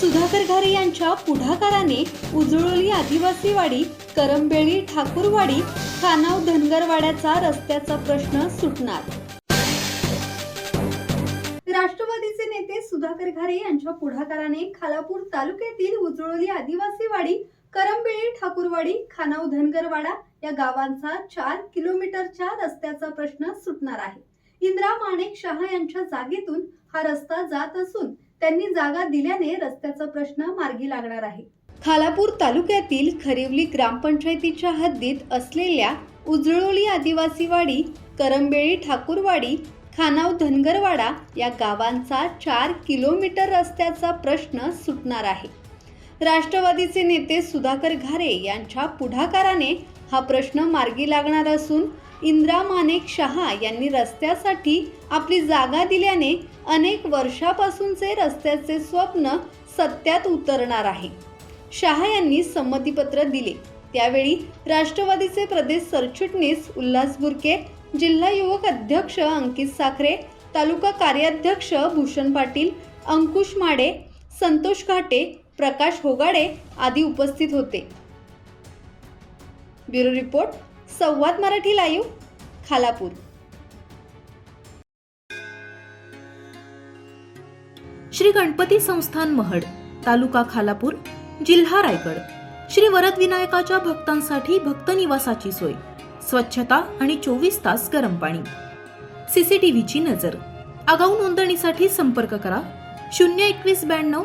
सुधाकर घारे यांच्या पुढाकाराने उजळोली आदिवासीवाडी करंबेळी ठाकूरवाडी खानाव धनगरवाड्याचा रस्त्याचा प्रश्न सुटणार. राष्ट्रवादीचे नेते सुधाकर घारे यांच्या पुढाकाराने खालापूर तालुक्यातील उजळोली आदिवासीवाडी करंबेळी ठाकूरवाडी खानाव धनगरवाडा या गावांचा चार किलोमीटरच्या रस्त्याचा प्रश्न सुटणार आहे. इंदिरा माणेक शहा यांच्या जागेतून हा रस्ता जात असून त्यांनी जागा दिल्याने रस्त्याचा प्रश्न मार्गी लागणार आहे. खालापूर तालुक्यातील खरिवली ग्रामपंचायतीच्या हद्दीत असलेल्या उजळोली आदिवासीवाडी करंबेळी ठाकूरवाडी खानाव धनगरवाडा या गावांचा चार किलोमीटर रस्त्याचा प्रश्न सुटणार आहे. राष्ट्रवादीचे नेते सुधाकर घारे यांच्या पुढाकाराने हा प्रश्न मार्गी लागणार असून इंदिरा मानेक शहा यांनी रस्त्यासाठी आपली जागा दिल्याने अनेक वर्षापासूनचे रस्त्याचे स्वप्न सत्यात उतरणार आहे. शहा यांनी संमतीपत्र दिले. त्यावेळी राष्ट्रवादीचे प्रदेश सरचिटणीस उल्हास बुरके जिल्हा युवक अध्यक्ष अंकित साखरे तालुका कार्याध्यक्ष भूषण पाटील अंकुश माडे संतोष घाटे प्रकाश होगाडे आदी उपस्थित होते. ब्युरो रिपोर्ट संवाद मराठी लाईव्ह खालापूर. श्री गणपती संस्थान महड तालुका खालापूर जिल्हा रायगड. श्री वरद विनायकाच्या भक्तांसाठी भक्त निवासाची सोय स्वच्छता आणि चोवीस तास गरम पाणी. सीसीटीव्हीची नजर. आगाऊ नोंदणीसाठी संपर्क करा शून्य एकवीस ब्याण्णव